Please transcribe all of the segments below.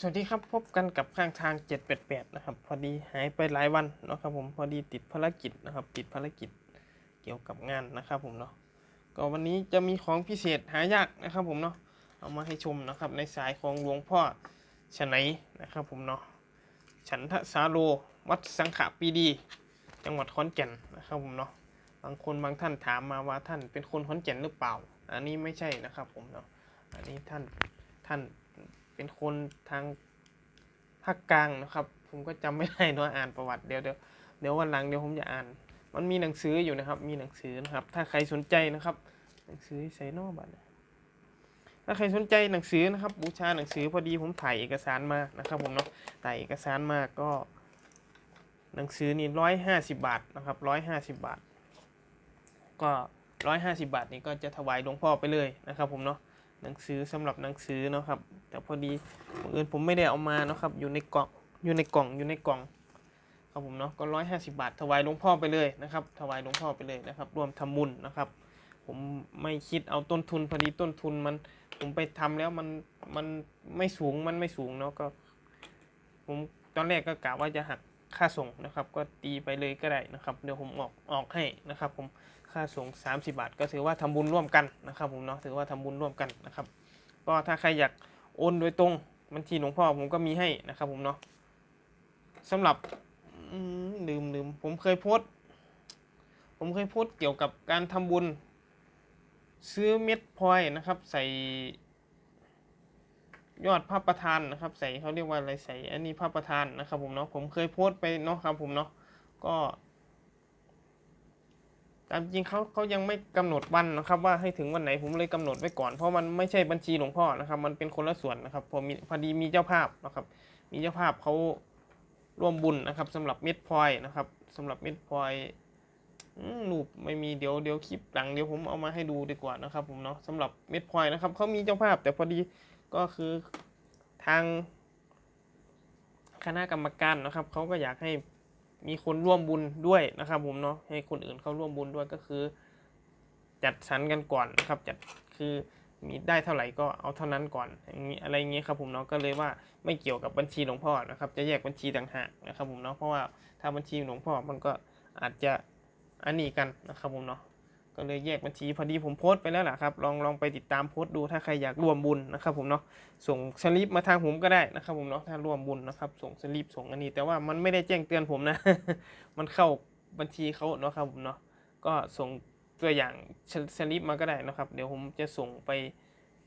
สวัสดีครับพบกันกับข้างทาง 788 นะครับ พอดีหายไปหลายวันเนาะครับผมพอดีติดภารกิจนะครับ ติดภารกิจเกี่ยวกับงานนะครับผมเนาะก็วันนี้จะมีของพิเศษหายากนะครับผมเนาะเอามาให้ชมนะครับในสายของหลวงพ่อชนัยนะครับผมเนาะฉันทสาโลวัดสังขปีดี จังหวัดขอนแก่นนะครับผมเนาะบางคนบางท่านถามมาว่าท่านเป็นคนขอนแก่นหรือเปล่า อันนี้ไม่ใช่นะครับผมเนาะอันนี้ท่านท่าน เป็นคนทางภาคกลางนะครับ ผมก็จำไม่ได้เนอะอ่านประวัติเดี๋ยวเดี๋ยวเดี๋ยววันหลังเดี๋ยวผมจะอ่าน มันมีหนังสืออยู่นะครับ มีหนังสือนะครับ ถ้าใครสนใจนะครับ หนังสือใส่นอกบัตรถ้าใครสนใจหนังสือนะครับ บูชาหนังสือพอดีผมถ่ายเอกสารมานะครับผมเนาะถ่ายเอกสารมาก็ หนังสือนี่ร้อยห้าสิบบาทนะครับร้อยห้าสิบบาท ก็ร้อยห้าสิบาทนี่ก็จะถวายหลวงพ่อไปเลยนะครับผมเนาะ หนังสือสำหรับหนังสือเนาะครับ แต่พอดีบังเอิญผมไม่ได้เอามาเนาะครับ อยู่ในกล่องอยู่ในกล่องอยู่ในกล่องครับผมเนาะก็ร้อยห้าสิบาทถวายหลวงพ่อไปเลยนะครับ ถวายหลวงพ่อไปเลยนะครับ รวมทำบุญนะครับ ผมไม่คิดเอาต้นทุนพอดีต้นทุนมันผมไปทำแล้วมันมันไม่สูงมันไม่สูงเนาะก็ ผมตอนแรกก็กะว่าจะหักค่าส่งนะครับ ก็ตีไปเลยก็ได้นะครับ เดี๋ยวผมออกออกให้นะครับ ผม ค่าส่ง30 บาท ก็ถือว่าทำบุญร่วมกันนะครับผมเนาะถือว่าทำบุญร่วมกันนะครับ ก็ถ้าใครอยากโอนโดยตรงบัญชีหลวงพ่อผมก็มีให้นะครับผมเนาะสำหรับลืมลืมผมเคยโพสผมเคยโพสเกี่ยวกับการทำบุญ ซื้อเม็ดพลอยนะครับ ใส่ยอดพระประธานนะครับ ใส่เขาเรียกว่าอะไรใส่อันนี้พระประธานนะครับผมเนาะผมเคยโพสไปเนาะครับผมเนาะก็ ตามจริงเขาเขายังไม่กำหนดวันนะครับว่าให้ถึงวันไหนผมเลยกำหนดไว้ก่อนเพราะมันไม่ใช่บัญชีหลวงพ่อนะครับ มันเป็นคนละส่วนนะครับพอมีพอดีมีเจ้าภาพนะครับ มีเจ้าภาพเขาร่วมบุญนะครับสำหรับเม็ดพลอยนะครับสำหรับเม็ดพลอยรูปไม่มีเดี๋ยวเดี๋ยวคลิปหลังเดี๋ยวผมเอามาให้ดูดีกว่านะครับ ผมเนาะสำหรับเม็ดพลอยนะครับเขามีเจ้าภาพ แต่พอดีก็คือทางคณะกรรมการนะครับเขาก็อยากให้ มีคนร่วมบุญด้วยนะครับผมเนาะให้คนอื่นเข้าร่วมบุญด้วยก็คือ จัดสรรกันก่อนนะครับจัดคือมีได้เท่าไหร่ก็เอาเท่านั้นก่อนอย่างนี้อะไรเงี้ยครับผมเนาะก็เลยว่าไม่เกี่ยวกับบัญชีหลวงพ่อนะครับ จะแยกบัญชีต่างหากนะครับผมเนาะเพราะว่าถ้าบัญชีหลวงพ่อมันก็อาจจะอันนี้กันนะครับผมเนาะ ก็เลยแยกบัญชีพอดีผมโพสต์ไปแล้วล่ะครับลองลองไปติดตามโพสต์ดูถ้าใครอยากร่วมบุญนะครับผมเนาะส่งสลิปมาทางผมก็ได้นะครับผมเนาะถ้าร่วมบุญนะครับส่งสลิปส่งอันนี้ แต่ว่ามันไม่ได้แจ้งเตือนผมนะ มันเข้าบัญชีเขาเนาะครับผมเนาะก็ส่งตัวอย่างสลิปมาก็ได้นะครับ เดี๋ยวผมจะส่งไป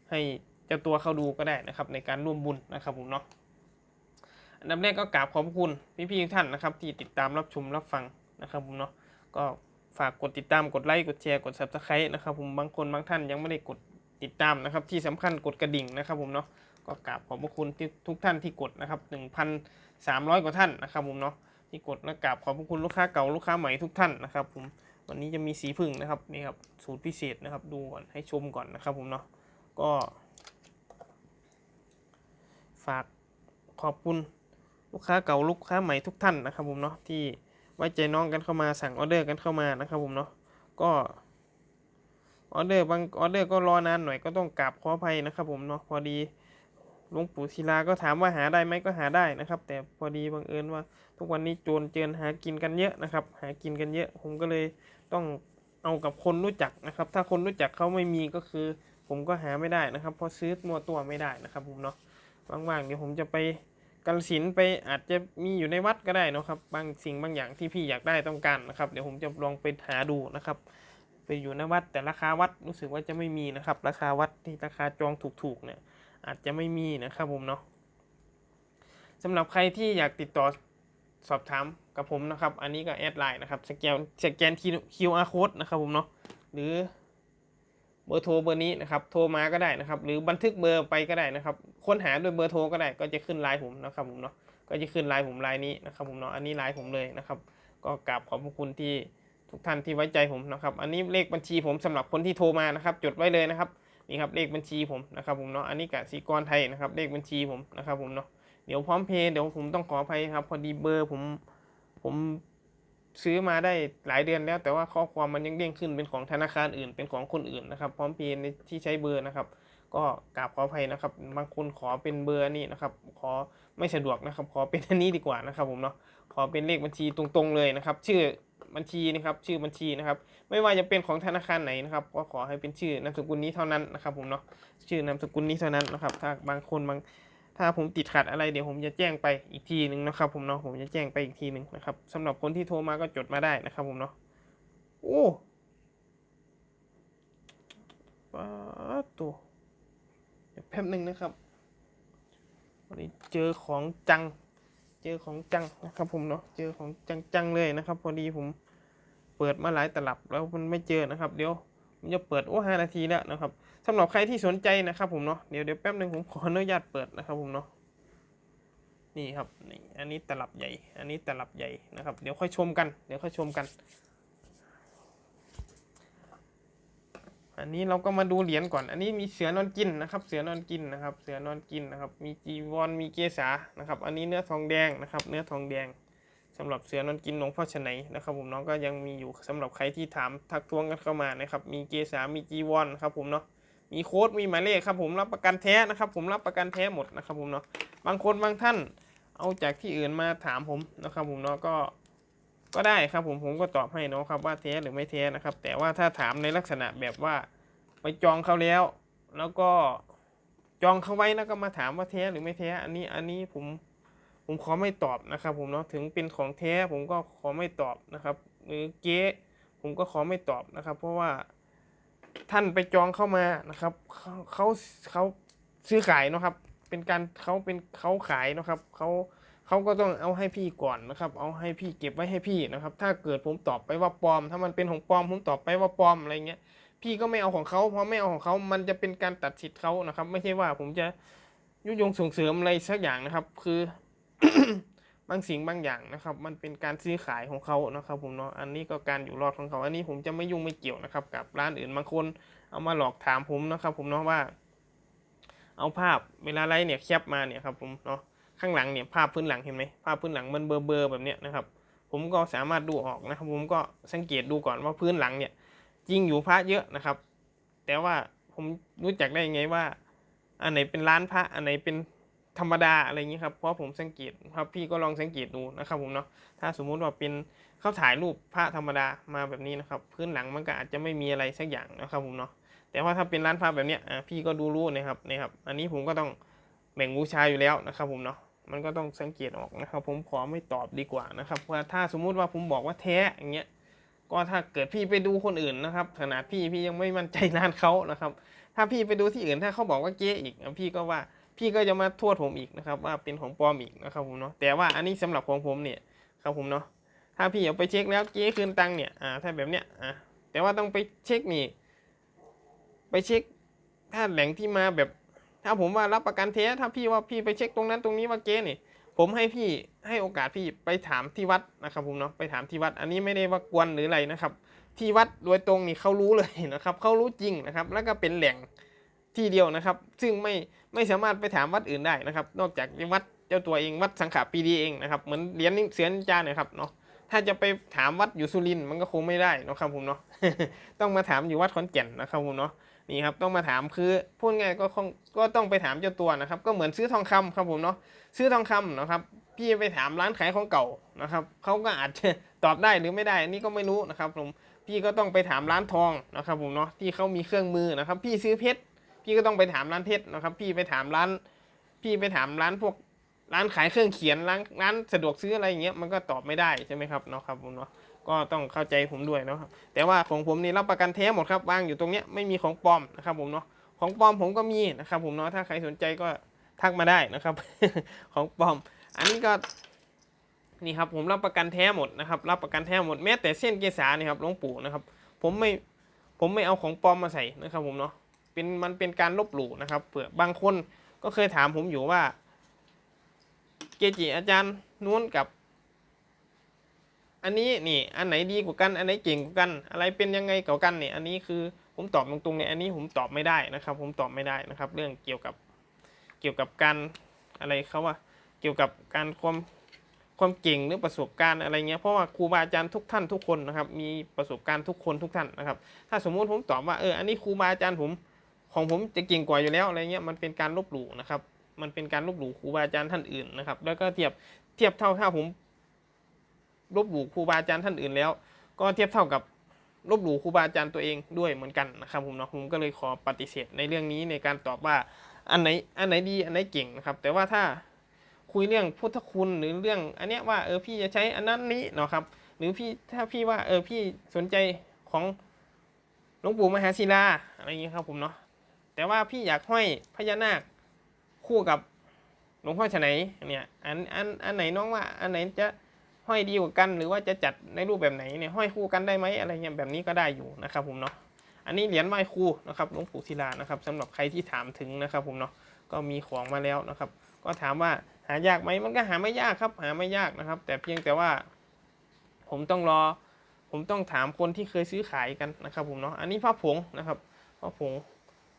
ให้เจ้าตัวเขาดูก็ได้นะครับ ในการร่วมบุญนะครับผมเนาะอันดับแรกก็กราบขอบคุณพี่ๆทุกท่านนะครับ ที่ติดตามรับชมรับฟังนะครับผมเนาะก็ ฝากกดติดตามกดไลค์กดแชร์กด subscribe นะครับผมบางคนบางท่านยังไม่ได้กดติดตามนะครับ ที่สำคัญกดกระดิ่งนะครับผมเนาะก็กราบขอบพระคุณที่ทุกท่านที่กดนะครับ 1,300 กว่าท่านนะครับผมเนาะที่กดและกราบขอบพระคุณลูกค้าเก่าลูกค้าใหม่ทุกท่านนะครับผมวันนี้จะมีสีพึ่งนะครับนี่ครับสูตรพิเศษนะครับดูก่อนให้ชมก่อนนะครับผมเนาะก็ ฝากขอบคุณลูกค้าเก่าลูกค้าใหม่ทุกท่านนะครับผมเนาะที่ ว้ใจน้องกันเข้ามาสั่งออเดอร์กันเข้ามานะครับผมเนาะก็ออเดอร์บางออเดอร์ก็รอนานหน่อยก็ต้องกราบขออภัยนะครับผมเนาะพอดีหลวงปู่ศิลาก็ถามว่าหาได้ไหมก็หาได้นะครับ แต่พอดีบังเอิญว่า ทุกวันนี้โจรเจริญหากินกันเยอะนะครับ หากินกันเยอะ ผมก็เลยต้องเอากับคนรู้จักนะครับ ถ้าคนรู้จักเขาไม่มีก็คือ ผมก็หาไม่ได้นะครับ เพราะซื้อมัวตัวไม่ได้นะครับผมเนาะว่างๆเดี๋ยวผมจะไป กาลสินไปอาจจะมีอยู่ในวัดก็ได้นะครับ บางสิ่งบางอย่างที่พี่อยากได้ต้องการนะครับ เดี๋ยวผมจะลองไปหาดูนะครับ ไปอยู่ในวัดแต่ราคาวัดรู้สึกว่าจะไม่มีนะครับ ราคาวัดที่ราคาจองถูกๆเนี่ยอาจจะไม่มีนะครับผมเนาะสำหรับใครที่อยากติดต่อสอบถามกับผมนะครับ อันนี้ก็แอดไลน์นะครับ สแกนสแกน QR code นะครับผมเนาะหรือ เบอร์โทรเบอร์นี้นะครับโทรมาก็ได้นะครับ หรือบันทึกเบอร์ไปก็ได้นะครับ ค้นหาด้วยเบอร์โทรก็ได้ก็จะขึ้นไลน์ผมนะครับผมเนาะก็จะขึ้นไลน์ผมไลน์นี้นะครับผมเนาะอันนี้ไลน์ผมเลยนะครับ ก็กราบขอบพระคุณที่ทุกท่านที่ไว้ใจผมนะครับ อันนี้เลขบัญชีผมสำหรับคนที่โทรมานะครับ จดไว้เลยนะครับนี่ครับเลขบัญชีผมนะครับผมเนาะอันนี้กสิกรไทยนะครับ เลขบัญชีผมนะครับผมเนาะเดี๋ยวพร้อมเพย์เดี๋ยวผมต้องขออภัยครับ พอดีเบอร์ผมผม ซื้อมาได้หลายเดือนแล้ว แต่ว่าข้อความมันยังเด้งขึ้นเป็นของธนาคารอื่นเป็นของคนอื่นนะครับ พร้อมเพย์ในที่ใช้เบอร์นะครับ ก็กราบขออภัยนะครับ บางคนขอเป็นเบอร์นี่นะครับ ขอไม่สะดวกนะครับ ขอเป็นอันนี้ดีกว่านะครับผมเนาะขอเป็นเลขบัญชีตรงๆเลยนะครับ ชื่อบัญชีนะครับ ชื่อบัญชีนะครับ ไม่ว่าจะเป็นของธนาคารไหนนะครับ ก็ขอให้เป็นชื่อนามสกุลนี้เท่านั้นนะครับ ผมเนาะชื่อนามสกุลนี้เท่านั้นนะครับ ถ้าบางคนบาง ถ้าผมติดขัดอะไรเดี๋ยวผมจะแจ้งไปอีกทีหนึ่งนะครับ ผมเนาะผมจะแจ้งไปอีกทีหนึ่งนะครับสำหรับคนที่โทรมาก็จดมาได้นะครับ ผมเนาะโอ้ป้าตัวเดี๋ยวแป๊บหนึ่งนะครับวันนี้เจอของจัง เจอของจังนะครับ ผมเนาะเจอของจังๆเลยนะครับ พอดีผมเปิดมาหลายตลับแล้วมันไม่เจอนะครับ เดี๋ยวผมจะเปิดโอ้ห้านาทีแล้วนะครับ สำหรับใครที่สนใจนะครับผมเนาะเดี๋ยวเดี๋ยวแป๊บหนึ่งผมขออนุญาตเปิดนะครับผมเนาะนี่ครับนี่อันนี้ตลับใหญ่ อันนี้ตลับใหญ่นะครับ เดี๋ยวค่อยชมกัน เดี๋ยวค่อยชมกัน อันนี้เราก็มาดูเหรียญก่อน อันนี้มีเสือนอนกินนะครับ เสือนอนกินนะครับ เสือนอนกินนะครับ มีจีวร มีเกษานะครับ อันนี้เนื้อทองแดงนะครับ เนื้อทองแดงสำหรับเสือนอนกินหลวงพ่อชนัยนะครับ ผมเน้องก็ยังมีอยู่สำหรับใครที่ถามทักท้วงกันเข้ามานะครับ มีเกษามีจีวรครับผมเนาะ มีโค้ดมีหมายเลขครับผมรับประกันแท้นะครับ ผมรับประกันแท้หมดนะครับผมเนาะบางคนบางท่านเอาจากที่อื่นมาถามผมนะครับ ผมเนาะก็ก็ได้ครับผมผมก็ตอบให้เนาะครับว่าแท้หรือไม่แท้นะครับ แต่ว่าถ้าถามในลักษณะแบบว่าไปจองเขาแล้ว แล้วก็จองเขาไว้แล้วก็มาถามว่าแท้หรือไม่แท้อันนี้อันนี้ผมผมขอไม่ตอบนะครับผมเนาะถึงเป็นของแท้ผมก็ขอไม่ตอบนะครับ หรือเก๊ผมก็ขอไม่ตอบนะครับ เพราะว่า ท่านไปจองเข้ามานะครับเขาเขาซื้อขายนะครับ เป็นการเขาเป็นเขาขายนะครับเขาเขาก็ต้องเอาให้พี่ก่อนนะครับ เอาให้พี่เก็บไว้ให้พี่นะครับ ถ้าเกิดผมตอบไปว่าปลอม ถ้ามันเป็นของปลอมผมตอบไปว่าปลอมอะไรเงี้ยพี่ก็ไม่เอาของเขาเพราะไม่เอาของเขามันจะเป็นการตัดสิทธิ์เขานะครับ ไม่ใช่ว่าผมจะยุยงส่งเสริมอะไรสักอย่างนะครับ คือ บางสิ่งบางอย่างนะครับ มันเป็นการซื้อขายของเขานะครับ ผมเนาะอันนี้ก็การอยู่รอดของเขา อันนี้ผมจะไม่ยุ่งไม่เกี่ยวนะครับ กับร้านอื่นบางคนเอามาหลอกถามผมนะครับ ผมเนาะว่า เอาภาพเวลาไลฟ์เนี่ยแคปมาเนี่ยครับผมเนาะข้างหลังเนี่ยภาพพื้นหลังเห็นไหมภาพพื้นหลังมันเบอร์เบอร์แบบเนี้ยนะครับ ผมก็สามารถดูออกนะครับ ผมก็สังเกตดูก่อนว่าพื้นหลังเนี่ยจริงอยู่พระเยอะนะครับ แต่ว่าผมรู้จักได้ยังไงว่า อันไหนเป็นร้านพระอันไหนเป็น ธรรมดาอะไรอย่างนี้ครับเพราะผมสังเกตครับพี่ก็ลองสังเกตดูนะครับผมเนาะถ้าสมมุติว่าเป็นเขาถ่ายรูปพระธรรมดามาแบบนี้นะครับพื้นหลังมันก็อาจจะไม่มีอะไรสักอย่างนะครับผมเนาะแต่ว่าถ้าเป็นร้านพระแบบเนี้ยอะพี่ก็ดูรู้นะครับนะครับอันนี้ผมก็ต้องแบ่งบูชาอยู่แล้วนะครับผมเนาะมันก็ต้องสังเกตออกนะครับ ผมขอไม่ตอบดีกว่านะครับว่าถ้าสมมุติว่าผมบอกว่าแท้อย่างเงี้ยก็ถ้าเกิดพี่ไปดูคนอื่นนะครับขนาดพี่พี่ยังไม่มั่นใจร้านเขานะครับ ถ้าพี่ไปดูที่อื่นถ้าเขาบอกว่าเก๊อีกพี่ก็ว่า พี่ก็จะมาโทษผมอีกนะครับ ว่าเป็นของปลอมอีกนะครับผมเนาะแต่ว่าอันนี้สำหรับของผมเนี่ยครับผมเนาะถ้าพี่เอาไปเช็คแล้วเก๊คืนตังค์เนี่ยอ่าถ้าแบบเนี้ยอ่าแต่ว่าต้องไปเช็คนี่ไปเช็คถ้าแหล่งที่มาแบบ ถ้าผมว่ารับประกันเทสถ้าพี่ว่าพี่ไปเช็คตรงนั้นตรงนี้ว่าเก๊เนี่ยผมให้พี่ให้โอกาสพี่ไปถามที่วัดนะครับผมเนาะไปถามที่วัด อันนี้ไม่ได้ว่ากวนหรืออะไรนะครับ ที่วัดโดยตรงนี่เขารู้เลยนะครับเขารู้จริงนะครับ แล้วก็เป็นแหล่ง ที่เดียวนะครับ ซึ่งไม่ไม่สามารถไปถามวัดอื่นได้นะครับ นอกจากวัดเจ้าตัวเองวัดสังขารปีดีเองนะครับเหมือนเหรียญเสือนินจาเนี่ยครับเนาะถ้าจะไปถามวัดอยู่สุรินมันก็คงไม่ได้นะครับผมเนาะต้องมาถามอยู่วัดขอนแก่นนะครับผมเนาะนี่ครับต้องมาถามคือพูดง่ายก็คงก็ต้องไปถามเจ้าตัวนะครับ ก็เหมือนซื้อทองคำครับผมเนาะซื้อทองคำนะครับพี่ไปถามร้านขายของเก่านะครับเขาก็อาจจะตอบได้หรือไม่ได้อันนี้ก็ไม่รู้นะครับผมพี่ก็ต้องไปถามร้านทองนะครับผมเนาะที่เขามีเครื่องมือนะครับ พี่ซื้อเพชร พี่ก็ต้องไปถามร้านเพชรนะครับ พี่ไปถามร้าน พี่ไปถามร้านพวกร้านขายเครื่องเขียนร้านร้านสะดวกซื้ออะไรอย่างเงี้ยมันก็ตอบไม่ได้ใช่ไหมครับเนาะครับผมเนาะก็ต้องเข้าใจผมด้วยเนาะครับแต่ว่าของผมนี่รับประกันแท้หมดครับวางอยู่ตรงเนี้ยไม่มีของปลอมนะครับผมเนาะของปลอมผมก็มีนะครับผมเนาะถ้าใครสนใจก็ทักมาได้นะครับ ของปลอม อันนี้ก็นี่ครับผมรับประกันแท้หมดนะครับ รับประกันแท้หมดแม้แต่เส้นเกษานี่ครับหลวงปู่นะครับ ผมไม่ผมไม่เอาของปลอมมาใส่นะครับผมเนาะ เป็นมันเป็นการลบหลู่นะครับเผื่อบางคนก็เคยถามผมอยู่ว่า เกจิอาจารย์นู้นกับ อันนี้นี่อันไหนดีกว่ากันอันไหนเก่งกว่ากัน อะไรเป็นยังไงกว่ากันเนี่ยอันนี้คือผมตอบตรงๆเนี่ยอันนี้ผมตอบไม่ได้นะครับ ผมตอบไม่ได้นะครับ เรื่องเกี่ยวกับเกี่ยวกับการอะไรเขาว่าเกี่ยวกับการความความเก่งหรือประสบการณ์อะไรเงี้ยเพราะว่าครูบาอาจารย์ทุกท่านทุกคนนะครับ มีประสบการณ์ทุกคนทุกท่านนะครับ ถ้าสมมุติผมตอบว่าเอออันนี้ครูบาอาจารย์ผม ของผมจะเก่งกว่าอยู่แล้วอะไรเงี้ยมันเป็นการลบหลู่นะครับ มันเป็นการลบหลู่ครูบาอาจารย์ท่านอื่นนะครับ แล้วก็เทียบเทียบเท่าถ้าผมลบหลู่ครูบาอาจารย์ท่านอื่นแล้ว ก็เทียบเท่ากับลบหลู่ครูบาอาจารย์ตัวเองด้วยเหมือนกันนะครับผมเนาะผมก็เลยขอปฏิเสธในเรื่องนี้ในการตอบว่าอันไหนอันไหนดีอันไหนเก่งนะครับ แต่ว่าถ้าคุยเรื่องพุทธคุณหรือเรื่องอันเนี้ยว่าเออพี่จะใช้อันนั้นนี้เนาะครับ หรือพี่ถ้าพี่ว่าเออพี่สนใจของหลวงปู่มหาศิลาอะไรอย่างเงี้ยครับผมเนาะ แต่ว่าพี่อยากห้อยพญานาคคู่กับหลวงพ่อฉไหนเนี่ยอันอันอันไหนน้องว่า อันไหนจะห้อยดีกว่ากัน หรือว่าจะจัดในรูปแบบไหนเนี่ยห้อยคู่กันได้ไหมอะไรเงี้ยแบบนี้ก็ได้อยู่นะครับผมเนาะอันนี้เหรียญไหว้ครูนะครับหลวงปู่ศิลานะครับสำหรับใครที่ถามถึงนะครับผมเนาะก็มีของมาแล้วนะครับ ก็ถามว่าหายากไหมมันก็หาไม่ยากครับ หาไม่ยากนะครับ แต่เพียงแต่ว่า ผมต้องรอ ผมต้องถามคนที่เคยซื้อขายกันนะครับ ผมเนาะอันนี้พระผงนะครับพระผง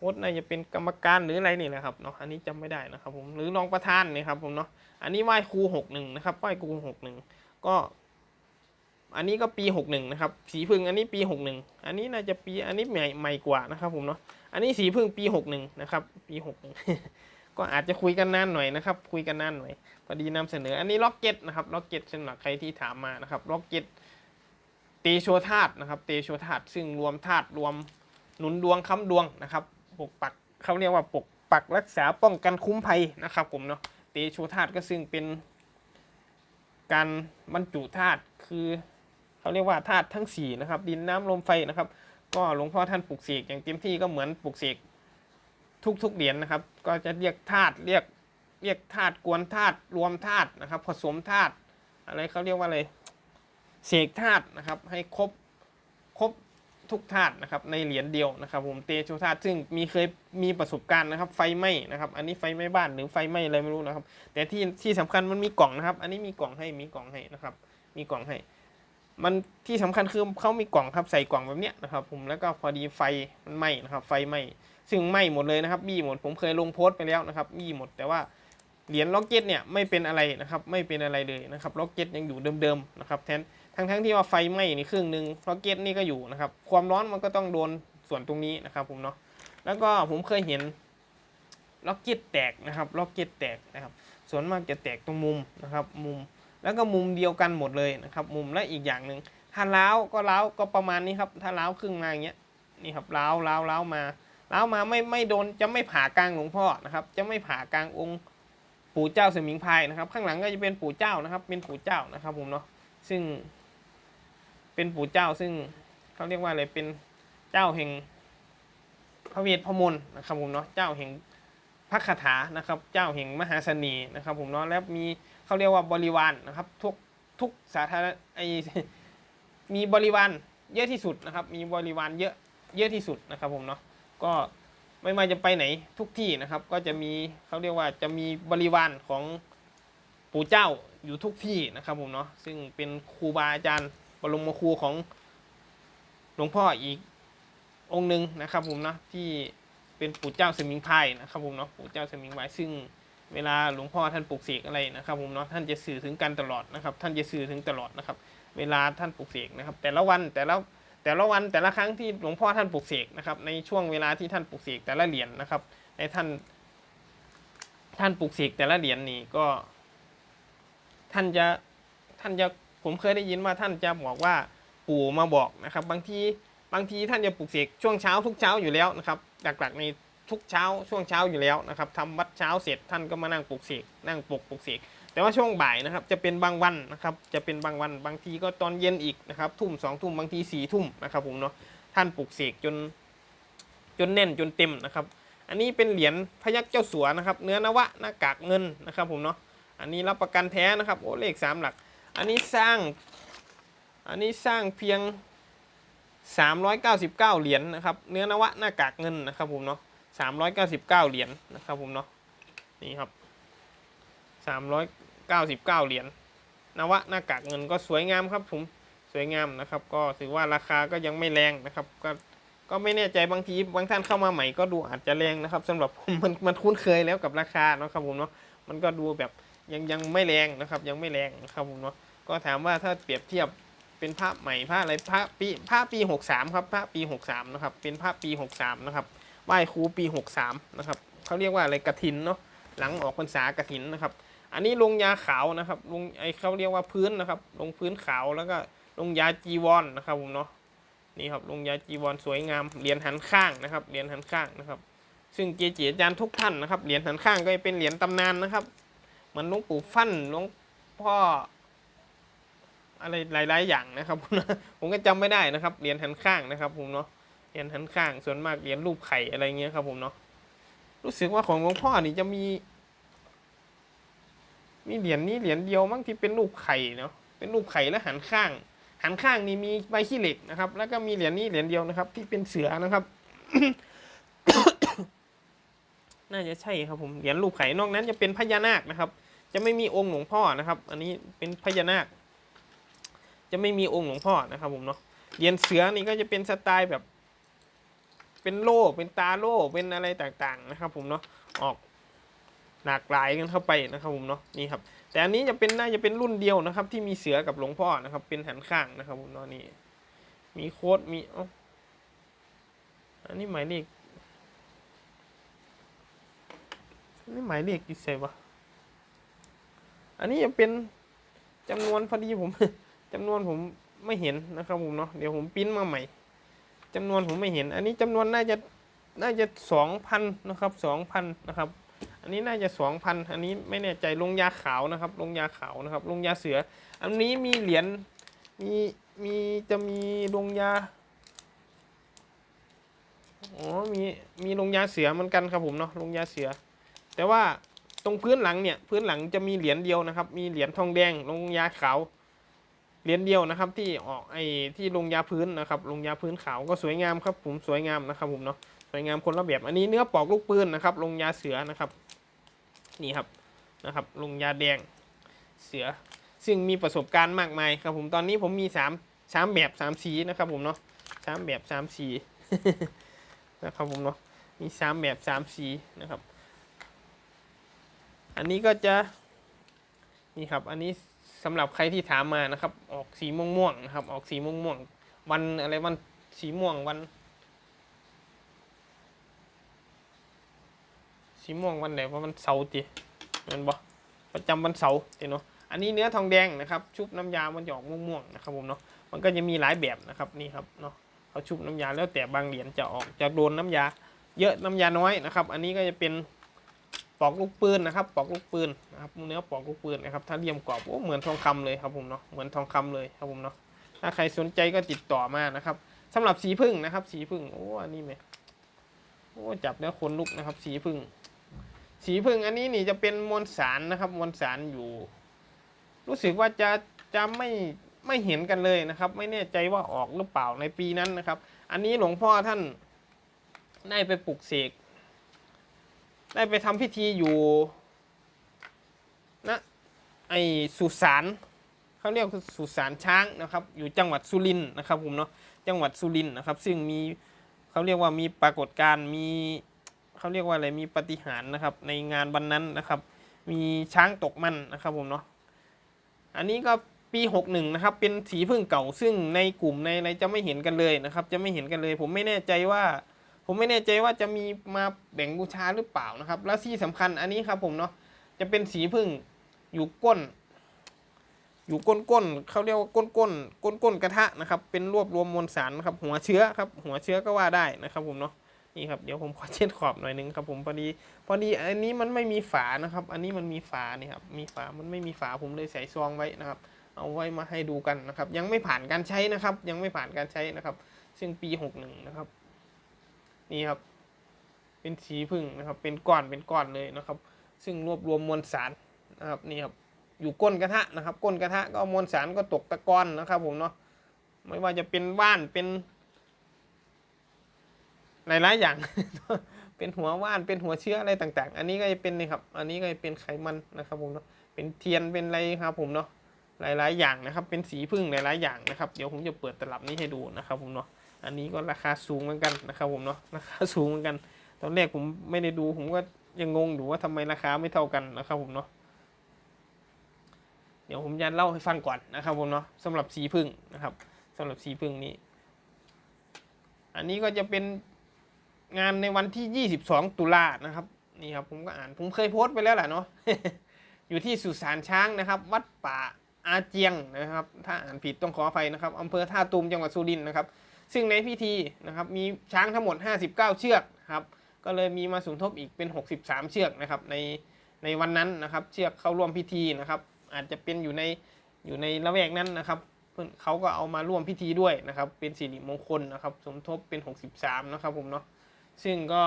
วดน่าจะเป็นกรรมการหรืออะไรนี่แหละครับเนาะอันนี้จำไม่ได้นะครับผมหรือรองประธานนี่ครับผมเนาะอันนี้ไหว้ครูหกหนึ่งนะครับไหว้ครูหกหนึ่งก็ อันนี้ก็ปีหกหนึ่งนะครับสีพึ่งอันนี้ปีหกหนึ่งอันนี้น่าจะปีอันนี้ใหม่ใหม่กว่านะครับผมเนาะอันนี้สีพึ่งปีหกหนึ่งนะครับปีหกหนึ่งก็อาจจะคุยกันนานหน่อยนะครับ คุยกันนานหน่อยพอดีนำเสนอ อันนี้ล็อกเก็ตนะครับล็อกเก็ตสำหรับใครที่ถามมานะครับล็อกเก็ตเตโชธาตุนะครับ เตโชธาตุซึ่งรวมธาตุรวมหนุนดวงค้ำดวงนะครับ ปกปักเขาเรียกว่าปกปักรักษาป้องกันคุ้มภัยนะครับผมเนาะเตโชธาตุก็ซึ่งเป็นการบรรจุธาตุคือเขาเรียกว่าธาตุทั้งสี่นะครับดินน้ำลมไฟนะครับ ก็หลวงพ่อท่านปลุกเสกอย่างเต็มที่ก็เหมือนปลุกเสกทุกๆเหรียญนะครับ ก็จะเรียกธาตุเรียกเรียกธาตุกวนธาตุรวมธาตุนะครับ ผสมธาตุอะไรเขาเรียกว่าอะไรเสกธาตุนะครับ ให้ครบครบ ทุกธาตุนะครับในเหรียญเดียวนะครับผมเตโชธาตุซึ่งมีเคยมีประสบการณ์นะครับไฟไหม้นะครับอันนี้ไฟไหม้บ้านหรือไฟไหม้อะไรไม่รู้นะครับ แต่ที่ที่สำคัญมันมีกล่องนะครับ อันนี้มีกล่องให้มีกล่องให้นะครับมีกล่องให้ มันที่สำคัญคือเขามีกล่องครับใส่กล่องแบบเนี้ยนะครับผมแล้วก็พอดีไฟมันไหม้นะครับไฟไหม้ซึ่งไหม้หมดเลยนะครับบี้หมดผมเคยลงโพสต์ไปแล้วนะครับบี้หมดแต่ว่าเหรียญล็อกเก็ตเนี่ยไม่เป็นอะไรนะครับไม่เป็นอะไรเลยนะครับล็อกเก็ตยังอยู่เดิมๆนะครับแทน ทั้งทั้งๆที่ว่าไฟไหม้นี่ครึ่งหนึ่งล็อกเก็ตนี่ก็อยู่นะครับ ความร้อนมันก็ต้องโดนส่วนตรงนี้นะครับผมเนาะแล้วก็ผมเคยเห็นล็อกเก็ตแตกนะครับล็อกเก็ตแตกนะครับ ส่วนมากจะแตกตรงมุมนะครับ มุมแล้วก็มุมเดียวกันหมดเลยนะครับ มุมและอีกอย่างหนึ่งถ้าล้าวก็ล้าวก็ประมาณนี้ครับ ถ้าล้าวครึ่งมาอย่างเงี้ยนี่ครับล้าวล้าวล้าวมาล้าวมาไม่ไม่โดนจะไม่ผ่ากลางหลวงพ่อนะครับ จะไม่ผ่ากลางองค์ปู่เจ้าเสมิงพายนะครับ ข้างหลังก็จะเป็นปู่เจ้านะครับ เป็นปู่เจ้านะครับผมเนาะซึ่ง เป็นปู่เจ้าซึ่งเขาเรียกว่าอะไรเป็นเจ้าแห่งพระเวทพระมนต์นะครับผมเนาะเจ้าแห่งพระคาถานะครับ เจ้าแห่งมหาเสน่ห์นะครับ ผมเนาะแล้วมีเขาเรียกว่าบริวารนะครับ ทุกทุกสาธารณไอมีบริวารเยอะที่สุดนะครับ มีบริวารเยอะเยอะที่สุดนะครับ ผมเนาะก็ไม่ว่าจะไปไหนทุกที่นะครับ ก็จะมีเขาเรียกว่าจะมีบริวารของปู่เจ้าอยู่ทุกที่นะครับผมเนาะซึ่งเป็นครูบาอาจารย์ บรมครูของหลวงพ่ออีกองค์หนึ่งนะครับผมนะที่เป็นปู่เจ้าสมิงพรายนะครับผมเนาะปู่เจ้าสมิงพรายซึ่งเวลาหลวงพ่อท่านปลุกเสกอะไรนะครับผมเนาะท่านจะสื่อถึงกันตลอดนะครับ ท่านจะสื่อถึงตลอดนะครับ เวลาท่านปลุกเสกนะครับ แต่ละวันแต่ละแต่ละวันแต่ละครั้งที่หลวงพ่อท่านปลุกเสกนะครับ ในช่วงเวลาที่ท่านปลุกเสกแต่ละเหรียญนะครับ ในท่าน ท่านปลุกเสกแต่ละเหรียญนี่ก็ ท่านจะท่านจะ ผมเคยได้ยินว่าท่านจะบอกว่าปู่มาบอกนะครับ บางทีบางทีท่านจะปลุกเสกช่วงเช้าทุกเช้าอยู่แล้วนะครับหลักๆในทุกเช้าช่วงเช้าอยู่แล้วนะครับทำวัดเช้าเสร็จท่านก็มานั่งปลุกเสกนั่งปลุกปลุกเสกแต่ว่าช่วงบ่ายนะครับจะเป็นบางวันนะครับจะเป็นบางวันบางทีก็ตอนเย็นอีกนะครับทุ่มสองทุ่มบางทีสี่ทุ่มนะครับผมเนาะท่านปลุกเสกจนจนแน่นจนเต็มนะครับ อันนี้เป็นเหรียญพยักเจ้าสัวนะครับ เนื้อนวะหน้ากากเงินนะครับผมเนาะอันนี้รับประกันแท้นะครับโอ้เลขสามหลัก อันนี้สร้าง อันนี้สร้างเพียง 399 เหรียญนะครับ เนื้อนวะหน้ากากเงินนะครับผมเนาะ399 เหรียญนะครับผมเนาะ นี่ครับ 399 เหรียญนวะหน้ากากเงินก็สวยงามครับผม สวยงามนะครับ ก็ถือว่าราคาก็ยังไม่แรงนะครับ ก็ ก็ไม่แน่ใจบางทีบางท่านเข้ามาใหม่ก็ดูอาจจะแรงนะครับสำหรับผมมันมันคุ้นเคยแล้วกับราคาเนาะครับผมเนาะ มันก็ดูแบบ ยังยังไม่แรงนะครับ ยังไม่แรงนะครับผมเนาะก็ถามว่าถ้าเปรียบเทียบเป็นพระใหม่พระอะไรพระปีพระปีหกสามครับพระปีหกสามนะครับ เป็นพระปีหกสามนะครับไหว้ครูปี 63 นะครับเขาเรียกว่าอะไรกระถินเนาะหลังออกพรรษากระถินนะครับ อันนี้ลงยาขาวนะครับลงไอเขาเรียกว่าพื้นนะครับ ลงพื้นขาวแล้วก็ลงยาจีวรนนะครับผมเนาะนี่ครับลงยาจีวรสวยงามเหรียญหันข้างนะครับเหรียญหันข้างนะครับ ซึ่งเกจิอาจารย์ทุกท่านนะครับเหรียญหันข้างก็เป็นเหรียญตำนานนะครับ เหมือนหลวงปู่ฟั่นหลวงพ่ออะไรหลาย ๆ อย่างนะครับ ผมผมก็จำไม่ได้นะครับเหรียญหันข้างนะครับ ผมเนาะเหรียญหันข้างส่วนมากเหรียญรูปไข่อะไรเงี้ยครับ ผมเนาะรู้สึกว่าของหลวงพ่อนี่จะมี มีเหรียญนี้เหรียญเดียวมั้งที่เป็นรูปไข่เนาะเป็นรูปไข่แล้วหันข้าง หันข้างนี่มีใบขี้เหล็กนะครับ แล้วก็มีเหรียญนี้เหรียญเดียวนะครับ ที่เป็นเสือนะครับน่าจะใช่ครับผมเหรียญรูปไข่นอกนั้นจะเป็นพญานาคนะครับ จะไม่มีองค์หลวงพ่อนะครับ อันนี้เป็นพญานาค จะไม่มีองค์หลวงพ่อนะครับผมเนาะเหรียญเสือนี่ก็จะเป็นสไตล์แบบ เป็นโล่เป็นตาโล่เป็นอะไรต่างๆนะครับ ผมเนาะออกหลากหลายกันเข้าไปนะครับผมเนาะนี่ครับ แต่อันนี้จะเป็นน่าจะเป็นรุ่นเดียวนะครับ ที่มีเสือกับหลวงพ่อนะครับ เป็นหันข้างนะครับผมเนาะนี่มีโค้ดมีอันนี้หมายเลขนนี้หมายเลขกี่เซวะ อันนี้จะเป็นจำนวนพอดีผมจำนวนผมไม่เห็นนะครับผมเนาะเดี๋ยวผมปริ้นมาใหม่จำนวนผมไม่เห็น อันนี้จำนวนน่าจะน่าจะสองพันนะครับสองพันนะครับ อันนี้น่าจะสองพันอันนี้ไม่แน่ใจลงยาขาวนะครับ ลงยาขาวนะครับ ลงยาเสือ อันนี้มีเหรียญมีมีจะมีลงยาอ๋อมีมีลงยาเสือเหมือนกันครับผมเนาะลงยาเสือ แต่ว่า ตรงพื้นหลังเนี่ยพื้นหลังจะมีเหรียญเดียวนะครับ มีเหรียญทองแดงลงยาขาวเหรียญเดียวนะครับ ที่ออกไอ้ที่ลงยาพื้นนะครับ ลงยาพื้นขาวก็สวยงามครับ ผมสวยงามนะครับผมเนาะสวยงามคนละแบบอันนี้เนื้อปอกลูกปืนนะครับ ลงยาเสือนะครับ นี่ครับนะครับ ลงยาแดงเสือ ซึ่งมีประสบการณ์มากมายครับ ผมตอนนี้ผมมีสามสามแบบสามสีนะครับ ผมเนาะสามแบบสามสีนะครับผมเนาะมีสามแบบสามสีนะครับ อันนี้ก็จะนี่ครับ อันนี้สำหรับใครที่ถามมานะครับ ออกสีม่วงม่วงๆนะครับ ออกสีม่วงม่วงๆวันอะไรวันสีม่วงวัน สีม่วงวันไหนว่ามันเสาร์ติแมันบ่ประจำวันเสาร์ติเนาะอันนี้เนื้อทองแดงนะครับ ชุบน้ำยามันจะออกม่วงๆนะครับผมเนาะมันก็จะมีหลายแบบนะครับนี่ครับเนาะเขาชุบน้ำยาแล้วแต่บางเหรียญจะออกจะโดนน้ำยา เยอะน้ำยาน้อยนะครับ อันนี้ก็จะเป็น ปอกลูกปืนนะครับ ปอกลูกปืนนะครับเนื้อปอกลูกปืนนะครับ ถ้าเลี่ยมกรอบโอ้เหมือนทองคำเลยครับผมเนาะ เหมือนทองคำเลยครับผมเนาะ ถ้าใครสนใจก็ติดต่อมานะครับสำหรับสีพึ่งนะครับ สีพึ่งโอ้อันนี้ไหมโอ้จับแล้วขนลุกนะครับ สีพึ่ง สีพึ่งอันนี้นี่จะเป็นมวลสารนะครับ มวลสารอยู่ รู้สึกว่าจะจะไม่ไม่เห็นกันเลยนะครับ ไม่แน่ใจว่าออกหรือเปล่าในปีนั้นนะครับ อันนี้หลวงพ่อท่านได้ไปปลุกเสก ได้ไปทำพิธีอยู่นะไอสุสานเขาเรียกสุสานช้างนะครับ อยู่จังหวัดสุรินทร์นะครับผมเนาะจังหวัดสุรินทร์นะครับ ซึ่งมีเขาเรียกว่ามีปรากฏการณ์มีเขาเรียกว่าอะไรมีปฏิหารนะครับ ในงานวันนั้นนะครับ มีช้างตกมันนะครับผมเนาะอันนี้ก็ปี 61 นะครับ เป็นสีพึ่งเก่าซึ่งในกลุ่มในอะไรจะไม่เห็นกันเลยนะครับ จะไม่เห็นกันเลย ผมไม่แน่ใจว่า ผมไม่แน่ใจว่าจะมีมาแบ่งบูชาหรือเปล่านะครับ แล้วที่สำคัญอันนี้ครับผมเนาะจะเป็นสีพึ่งอยู่ก้น อยู่ก้นก้นเขาเรียกว่าก้นก้นก้นก้นกระทะนะครับ เป็นรวบรวมมวลสารนะครับ หัวเชื้อครับ หัวเชื้อก็ว่าได้นะครับผมเนาะนี่ครับเดี๋ยวผมขอเช็ดขอบหน่อยนึงครับผมพอดีพอดีอันนี้มันไม่มีฝานะครับ อันนี้มันมีฝานี่ครับมีฝามันไม่มีฝาผมเลยใส่ซองไว้นะครับ เอาไว้มาให้ดูกันนะครับ ยังไม่ผ่านการใช้นะครับ ยังไม่ผ่านการใช้นะครับ ซึ่งปีหกหนึ่งนะครับ นี่ครับ เป็นสีพึ่งนะครับ เป็นก้อนเป็นก้อนเลยนะครับ ซึ่งรวบรวมมวลสารนะครับนี่ครับอยู่ก้นกระทะนะครับ ก้นกระทะก็มวลสารก็ตกตะกอนนะครับ ผมเนาะไม่ว่าจะเป็นว่านเป็นหลายๆอย่าง เป็นหัวว่าน เป็นหัวเชื้ออะไรต่าง ๆ อันนี้ก็จะเป็นนี่ครับ อันนี้ก็จะเป็นไขมันนะครับ ผมเนาะ เป็นเทียน เป็นอะไรครับ ผมเนาะ หลาย ๆ อย่างนะครับ เป็นสีพึ่งหลาย ๆ อย่างนะครับ เดี๋ยวผมจะเปิดตลับนี้ให้ดูนะครับผมเนาะ อันนี้ก็ราคาสูงเหมือนกันนะครับผมเนาะ ราคาสูงเหมือนกัน ตอนแรกผมไม่ได้ดูผมก็ยังงงอยู่ว่าทำไมราคาไม่เท่ากันนะครับผมเนาะ เดี๋ยวผมจะเล่าให้ฟังก่อนนะครับผมเนาะสำหรับสีพึ่งนะครับสำหรับสีพึ่งนี้ อันนี้ก็จะเป็นงานในวันที่ 22 ตุลานะครับ นี่ครับผมก็อ่านผมเคยโพสต์ไปแล้วแหละเนาะ อยู่ที่สุสานช้างนะครับ วัดป่า อาเจียงนะครับ ถ้าอ่านผิดต้องขออภัยนะครับอำเภอท่าตูมจังหวัดสุรินทร์นะครับ ซึ่งในพิธีนะครับมีช้างทั้งหมด 59 เชือกครับก็เลยมีมาสมทบอีกเป็น 63 เชือกนะครับในในวันนั้นนะครับเชือกเข้าร่วมพิธีนะครับ อาจจะเป็นอยู่ในอยู่ในละแวกนั้นนะครับเพื่อนเขาก็เอามาร่วมพิธีด้วยนะครับ เป็นสิริมงคลนะครับ สมทบเป็น 63 นะครับผมเนาะซึ่งก็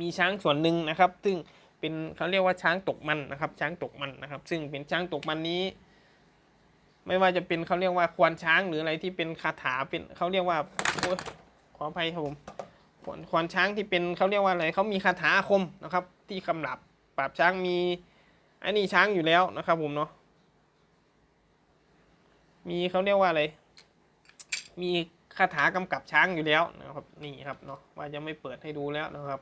มีช้างส่วนหนึ่งนะครับ ซึ่ง เป็นเขาเรียกว่าช้างตกมันนะครับ ช้างตกมันนะครับ ซึ่งเป็นช้างตกมันนี้ ไม่ว่าจะเป็นเขาเรียกว่าควานช้างหรืออะไรที่เป็นคาถาเป็นเขาเรียกว่าอขออภัยครับผมควานช้างที่เป็นเขาเรียกว่าอะไรเขามีคาถาคมนะครับ ที่คำรับปราบช้างมีอันนี้ช้างอยู่แล้วนะครับ ผมเนาะมีเขาเรียกว่าอะไร มีคาถากำกับช้างอยู่แล้วนะครับ นี่ครับเนาะว่าจะไม่เปิดให้ดูแล้วนะครับ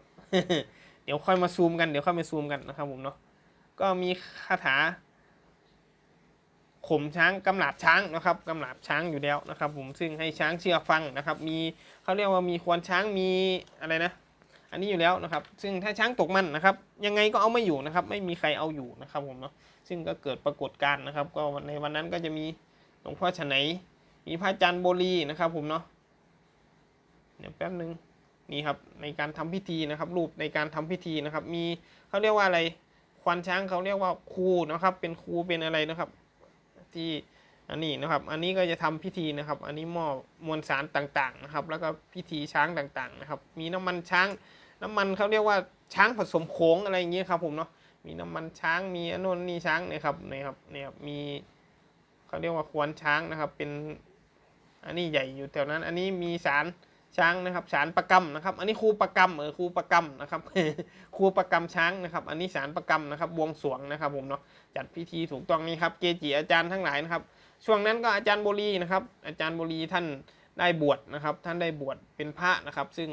เดี๋ยวค่อยมาซูมกันเดี๋ยวค่อยมาซูมกันนะครับผมเนาะก็มีคาถาข่มช้างกำหลาบช้างนะครับกำหลาบช้างอยู่แล้วนะครับ ผมซึ่งให้ช้างเชื่อฟังนะครับ มีเขาเรียกว่ามีควานช้างมีอะไรนะ อันนี้อยู่แล้วนะครับ ซึ่งถ้าช้างตกมันนะครับ ยังไงก็เอาไม่อยู่นะครับ ไม่มีใครเอาอยู่นะครับผมเนาะซึ่งก็เกิดปรากฏการณ์นะครับ ก็ในวันนั้นก็จะมีหลวงพ่อฉไนมีพระอาจารย์โบลีนะครับ ผมเนาะเดี๋ยวแป๊บนึง นี่ครับในการทำพิธีนะครับ รูปในการทำพิธีนะครับ มีเขาเรียกว่าอะไรควานช้างเขาเรียกว่าครูนะครับ เป็นครูเป็นอะไรนะครับ ที่อันนี้นะครับ อันนี้ก็จะทำพิธีนะครับ อันนี้หม้อมวลสารต่างๆนะครับ แล้วก็พิธีช้างต่างๆนะครับ มีน้ำมันช้าง น้ำมันเขาเรียกว่าช้างผสมโขงอะไรอย่างเงี้ยครับผมเนาะมีน้ำมันช้างมีอนนนี่ช้างนี่ยครับเนี่ยครับเนี่ยครับมีเขาเรียกว่าควนช้างนะครับ เป็นอันนี้ใหญ่อยู่แถวนั้น อันนี้มีสาร ช้างนะครับสารประกรรมนะครับ อันนี้ครูประกรรมเออครูประกรรมนะครับครูประกรรมช้างนะครับ อันนี้สารประกรรมนะครับบวงสรวงนะครับผมเนาะจัดพิธีถูกต้องนี่ครับเกจิอาจารย์ทั้งหลายนะครับ ช่วงนั้นก็อาจารย์บุรีนะครับ อาจารย์บุรีท่านได้บวชนะครับ ท่านได้บวชเป็นพระนะครับ ซึ่ง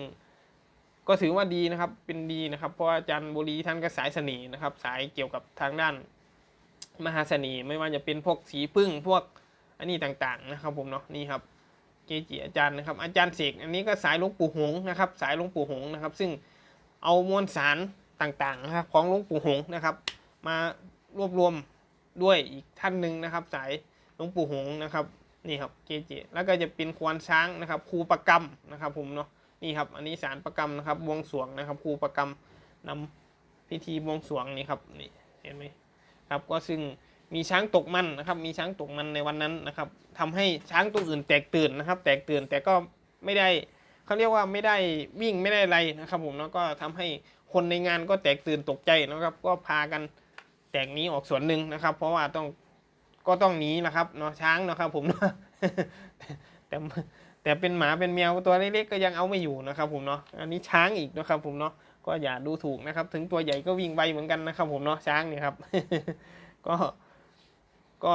ก็ถือว่าดีนะครับเป็นดีนะครับ เพราะอาจารย์บุรีท่านก็สายเสน่ห์นะครับ สายเกี่ยวกับทางด้านมหาเสน่ห์ไม่ว่าจะเป็นพวกสีพึ่งพวกอันนี้ต่างๆนะครับผมเนาะนี่ครับ เกจิอาจารย์นะครับอาจารย์เสกอันนี้ก็สายหลวงปู่หงนะครับ สายหลวงปู่หงนะครับ ซึ่งเอามวลสารต่างๆนะครับของหลวงปู่หงนะครับ มารวบรวมด้วยอีกท่านหนึ่งนะครับ สายหลวงปู่หงนะครับนี่ครับเกจิแล้วก็จะเป็นควานช้างนะครับครูประกรรมนะครับ ผมเนาะนี่ครับอันนี้สารประกรรมนะครับบวงสรวงนะครับครูประกรรมนำพิธีบวงสรวงนี่ครับนี่เห็นไหมครับก็ซึ่ง มีช้างตกมันนะครับ มีช้างตกมันในวันนั้นนะครับทำให้ช้างตัวอื่นแตกตื่นนะครับ แตกตื่นแต่ก็ไม่ได้เขาเรียกว่าไม่ได้วิ่งไม่ได้อะไรนะครับผมเนาะก็ทำให้คนในงานก็แตกตื่นตกใจนะครับ ก็พากันแตกหนีออกส่วนหนึ่งนะครับ เพราะว่าต้องก็ต้องหนีนะครับเนาะช้างเนาะครับผมเนาะแต่แต่เป็นหมาเป็นแมวตัวเล็กๆก็ยังเอาไม่อยู่นะครับ ผมเนาะอันนี้ช้างอีกนะครับ ผมเนาะก็อย่าดูถูกนะครับ ถึงตัวใหญ่ก็วิ่งไวเหมือนกันนะครับ ผมเนาะช้างเนี่ยครับ ก็ ก็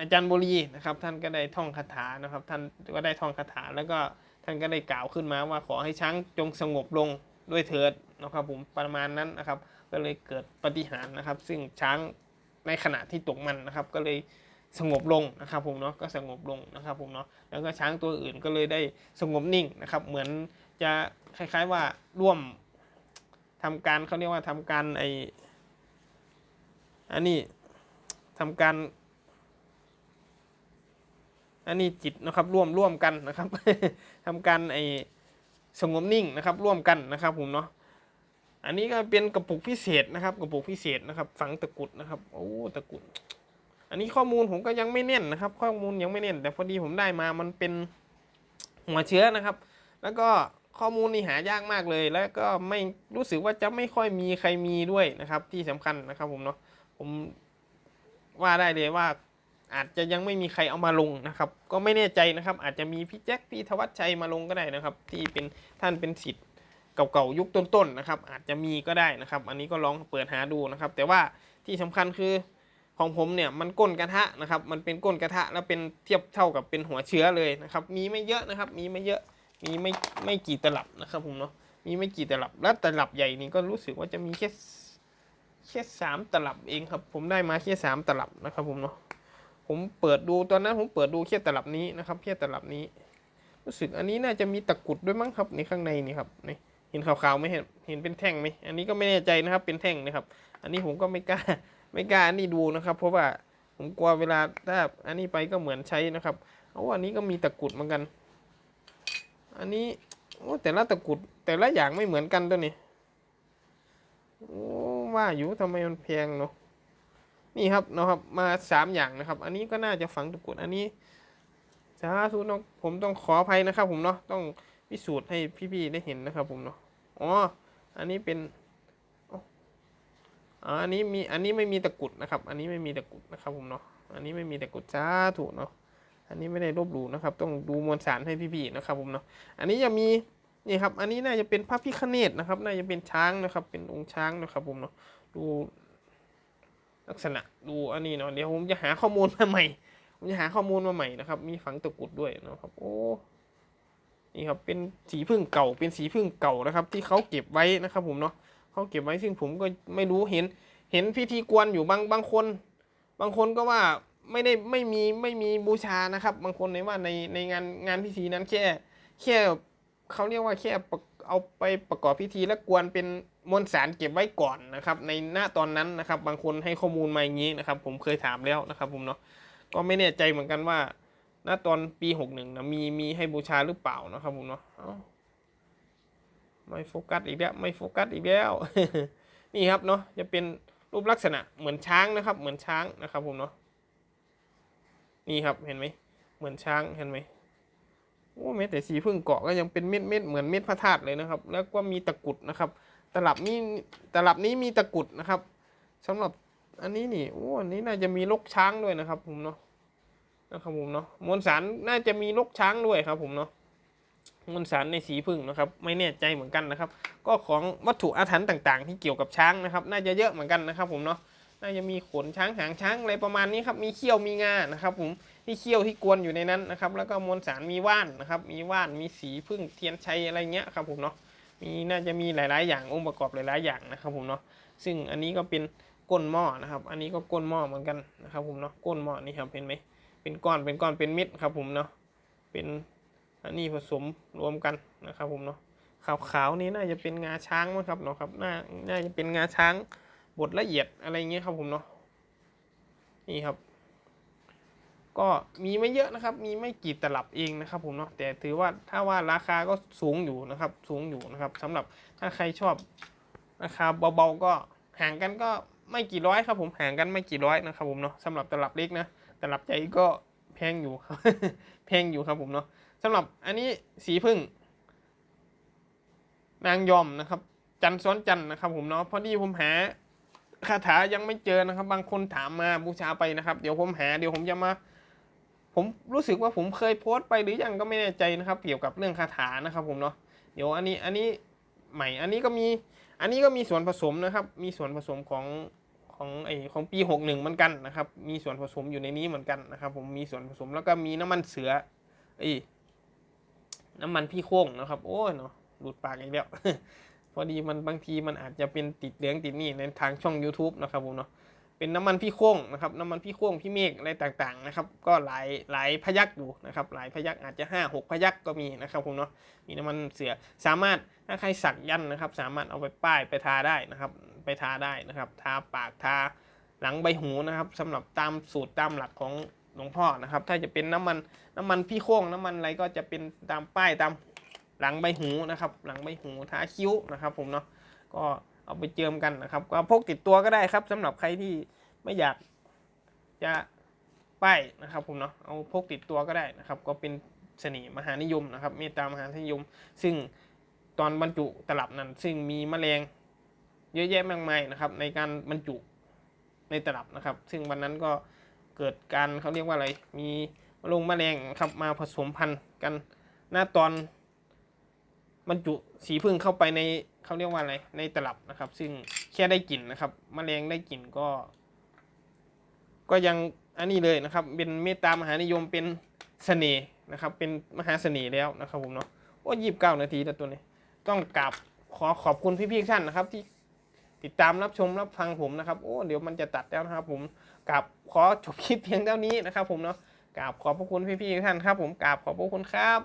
อาจารย์บุรีนะครับ ท่านก็ได้ท่องคาถานะครับ ท่านก็ได้ท่องคาถาแล้วก็ท่านก็ได้กล่าวขึ้นมาว่าขอให้ช้างจงสงบลงด้วยเถิดนะครับผมประมาณนั้นนะครับ ก็เลยเกิดปฏิหารนะครับ ซึ่งช้างในขณะที่ตกมันนะครับ ก็เลยสงบลงนะครับผมเนาะก็สงบลงนะครับผมเนาะแล้วก็ช้างตัวอื่นก็เลยได้สงบนิ่งนะครับ เหมือนจะคล้ายๆว่าร่วมทำการเขาเรียกว่าทำการไออันนี้ ทำการอันนี้จิตนะครับร่วมร่วมกันนะครับทำการไอสงบนิ่งนะครับ ร่วมกันนะครับผมเนาะอันนี้ก็เป็นกระปุกพิเศษนะครับกระปุกพิเศษนะครับ ฝังตะกุดนะครับโอ้ตะกุด อันนี้ข้อมูลผมก็ยังไม่แน่นนะครับ ข้อมูลยังไม่แน่น แต่พอดีผมได้มามันเป็นหัวเชื้อนะครับ แล้วก็ข้อมูลนี่หายากมากเลย แล้วก็ไม่รู้สึกว่าจะไม่ค่อยมีใครมีด้วยนะครับ ที่สำคัญนะครับผมเนาะผม ว่าได้เลยว่า อาจจะยังไม่มีใครเอามาลงนะครับ ก็ไม่แน่ใจนะครับ อาจจะมีพี่แจ็คพี่ธวัชชัยมาลงก็ได้นะครับ ที่เป็นท่านเป็นสิทธิ์เก่าๆยุคต้นๆนะครับ อาจจะมีก็ได้นะครับ อันนี้ก็ลองเปิดหาดูนะครับ แต่ว่าที่สำคัญคือของผมเนี่ยมันก้นกระทะนะครับ มันเป็นก้นกระทะแล้วเป็นเทียบเท่ากับเป็นหัวเชื้อเลยนะครับ มีไม่เยอะนะครับ มีไม่เยอะ มีไม่ไม่กี่ตลับนะครับผมเนาะ มีไม่กี่ตลับ แล้วตลับใหญ่นี่ก็รู้สึกว่าจะมีแค่ แค่สามตลับเองครับ ผมได้มาแค่สามตลับนะครับผมเนาะผมเปิดดูตอนนั้นผมเปิดดูแค่ตลับนี้นะครับแค่ตลับนี้ รู้สึกอันนี้น่าจะมีตะกุดด้วยมั้งครับในข้างในนี่ครับนี่เห็นขาวๆไหมเห็นเห็นเป็นแท่งไหมอันนี้ก็ไม่แน่ใจนะครับเป็นแท่งนะครับ อันนี้ผมก็ไม่กล้าไม่กล้าอันนี้ดูนะครับ เพราะว่าผมกลัวเวลาถ้าอันนี้ไปก็เหมือนใช้นะครับเอาอันนี้ก็มีตะกุดเหมือนกัน อันนี้โอ้แต่ละตะกุดแต่ละอย่างไม่เหมือนกันตัวนี้โอ้ ว่าอยู่ทำไมมันแพงเนาะนี่ครับเนาะครับมาสามอย่างนะครับ อันนี้ก็น่าจะฝังตะกรุดอันนี้สาธุเนาะผมต้องขออภัยนะครับ ผมเนาะต้องพิสูจน์ให้พี่ๆได้เห็นนะครับ ผมเนาะอ๋ออันนี้เป็นอ๋ออันนี้มีอันนี้ไม่มีตะกรุดนะครับ อันนี้ไม่มีตะกรุดนะครับ ผมเนาะอันนี้ไม่มีตะกรุดสาธุเนาะอันนี้ไม่ได้ลบหลู่นะครับ ต้องดูมวลสารให้พี่ๆนะครับ ผมเนาะอันนี้จะมี นี่ครับ อันนี้น่าจะเป็นพระพิฆเนศนะครับ น่าจะเป็นช้างนะครับ เป็นองค์ช้างนะครับผมเนาะ ดูลักษณะดูอันนี้เนาะ เดี๋ยวผมจะหาข้อมูลมาใหม่ ผมจะหาข้อมูลมาใหม่นะครับ มีฝังตะกุดด้วยนะครับ โอ้ นี่ครับ เป็นสีพึ่งเก่า เป็นสีพึ่งเก่านะครับ ที่เขาเก็บไว้นะครับผมเนาะเขาเก็บไว้ซึ่งผมก็ไม่รู้เห็น เห็นพิธีกวนอยู่บางบางคน บางคนก็ว่าไม่ได้ไม่มีไม่มีบูชานะครับ บางคนในว่าในในงานงานพิธีนั้นแค่แค่ เขาเรียกว่าแค่เอาไปประกอบพิธีและกวนเป็นมวลสารเก็บไว้ก่อนนะครับ ในหน้าตอนนั้นนะครับ บางคนให้ข้อมูลมาอย่างนี้นะครับ ผมเคยถามแล้วนะครับ ผมเนาะก็ไม่แน่ใจเหมือนกันว่าณตอนปีหกหนึ่งนะมีมีให้บูชาหรือเปล่านะครับผมเนาะไม่โฟกัสอีกแล้วไม่โฟกัสอีกแล้ว นี่ครับเนาะจะเป็นรูปลักษณะเหมือนช้างนะครับ เหมือนช้างนะครับ ผมเนาะนี่ครับเห็นไหมเหมือนช้างเห็นไหม โอ้แม้แต่สีพึ่งเกาะก็ยังเป็นเม็ดเม็ดเหมือนเม็ดพระธาตุเลยนะครับ แล้วก็มีตะกุดนะครับ ตลับนี้ตลับนี้มีตะกุดนะครับสำหรับอันนี้นี่โอ้อันนี้น่าจะมีลกช้างด้วยนะครับ ผมเนาะนะครับผมเนาะมวลสารน่าจะมีลกช้างด้วยครับ ผมเนาะมวลสารในสีพึ่งนะครับ ไม่แน่ใจเหมือนกันนะครับ ก็ของวัตถุอาถรรพ์ต่าง ๆ ที่เกี่ยวกับช้างนะครับ น่าจะเยอะเหมือนกันนะครับ ผมเนาะน่าจะมีขนช้างหางช้างอะไรประมาณนี้ครับ มีเขี้ยวมีงานะครับ ผม ที่เขี้ยวที่กวนอยู่ในนั้นนะครับ แล้วก็มวลสารมีว่านนะครับ มีว่านมีสีพึ่งเทียนชัยอะไรเงี้ยครับผมเนาะมีน่าจะมีหลาย ๆ อย่างองค์ประกอบหลาย ๆ อย่างนะครับผมเนาะซึ่งอันนี้ก็เป็นก้นหม้อนะครับ อันนี้ก็ก้นหม้อเหมือนกันนะครับผมเนาะก้นหม้อนี่ครับเห็นไหมเป็นก้อนเป็นก้อนเป็นเม็ดครับผมเนาะเป็นอันนี้ผสมรวมกันนะครับผมเนาะขาวๆนี้น่าจะเป็นงาช้างมั้งครับเนาะครับน่าน่าจะเป็นงาช้างบดละเอียดอะไรเงี้ยครับผมเนาะนี่ครับ ก็มีไม่เยอะนะครับ มีไม่กี่ตลับเองนะครับผมเนาะ แต่ถือว่าถ้าว่าราคาก็สูงอยู่นะครับ สูงอยู่นะครับสำหรับถ้าใครชอบราคาเบาๆก็ห่างกันก็ไม่กี่ร้อยครับผม ห่างกันไม่กี่ร้อยนะครับผมเนาะสำหรับตลับเล็กนะ ตลับใหญ่ก็แพงอยู่ครับ แพงอยู่ครับผมเนาะสำหรับอันนี้สีพึ่ง นางยอมนะครับ จันทร์ซ้อนจันทร์นะครับผมเนาะ พอดีผมหาคาถายังไม่เจอนะครับ บางคนถามมาบูชาไปนะครับ เดี๋ยวผมหา เดี๋ยวผมจะมา ผมรู้สึกว่าผมเคยโพสต์ไปหรือยังก็ไม่แน่ใจนะครับ เกี่ยวกับเรื่องคาถานะครับผมเนาะเดี๋ยวอันนี้อันนี้ใหม่อันนี้ก็มีอันนี้ก็มีส่วนผสมนะครับ มีส่วนผสมของของไอของปีหกหนึ่งเหมือนกันนะครับ มีส่วนผสมอยู่ในนี้เหมือนกันนะครับ ผมมีส่วนผสมแล้วก็มีน้ำมันเสือไอน้ำมันพี่โค้งนะครับ โอ้ยเนาะหลุดปากอีกแล้วพอดีมันบางทีมันอาจจะเป็นติดเหลืองติดนี่ในทางช่อง YouTube นะครับผมเนาะ เป็นน้ำมันพี่โค้งนะครับ น้ำมันพี่โค้งพี่เมฆอะไรต่างๆนะครับ ก็หลายหลายพยักอยู่นะครับ หลายพยักอาจจะ 5 6 พยักก็มีนะครับผมเนาะ มีน้ำมันเสือ สามารถถ้าใครสักยันต์นะครับ สามารถเอาไปป้ายไปทาได้นะครับ ไปทาได้นะครับ ทาปากทาหลังใบหูนะครับสำหรับตามสูตรตามหลักของหลวงพ่อนะครับ ถ้าจะเป็นน้ำมันน้ำมันพี่โค้งน้ำมันอะไรก็จะเป็นตามป้ายตามหลังใบหูนะครับ หลังใบหูทาคิ้วนะครับ ผมเนาะ ก็ เอาไปเจิมกันนะครับก็พกติดตัวก็ได้ครับสำหรับใครที่ไม่อยากจะป้ายนะครับผมเนาะเอาพกติดตัวก็ได้นะครับ ก็เป็นเสน่ห์มหานิยมนะครับเมตตามหานิยม ซึ่งตอนบรรจุตลับนั้น ซึ่งมีแมลงเยอะแยะมากมายนะครับ ในการบรรจุในตลับนะครับ ซึ่งวันนั้นก็เกิดการเขาเรียกว่าอะไรมีลงแมลงครับมาผสมพันธุ์กันหน้าตอน บรรจุสีพึ่งเข้าไปในเขาเรียกว่าอะไรในตลับนะครับ ซึ่งแค่ได้กลิ่นนะครับมแมลงได้กลิ่นก็ ก็ยังอันนี้เลยนะครับ เป็นเมตตามหานิยมเป็นเสน่ห์นะครับ เป็นมหาเสน่ห์แล้วนะครับผมเนาะโอ้ยี่สิบเก้านาทีแต่ตัวนี้ ต้องกราบขอขอบคุณพี่ๆท่านนะครับ ที่ติดตามรับชมรับฟังผมนะครับโอ้เดี๋ยวมันจะตัดแล้วนะครับ ผมกราบขอจบคลิปเพียงเท่านี้นะครับ ผมเนาะกราบขอบพระคุณพี่ๆท่านครับ ผมกราบขอบพระคุณครับ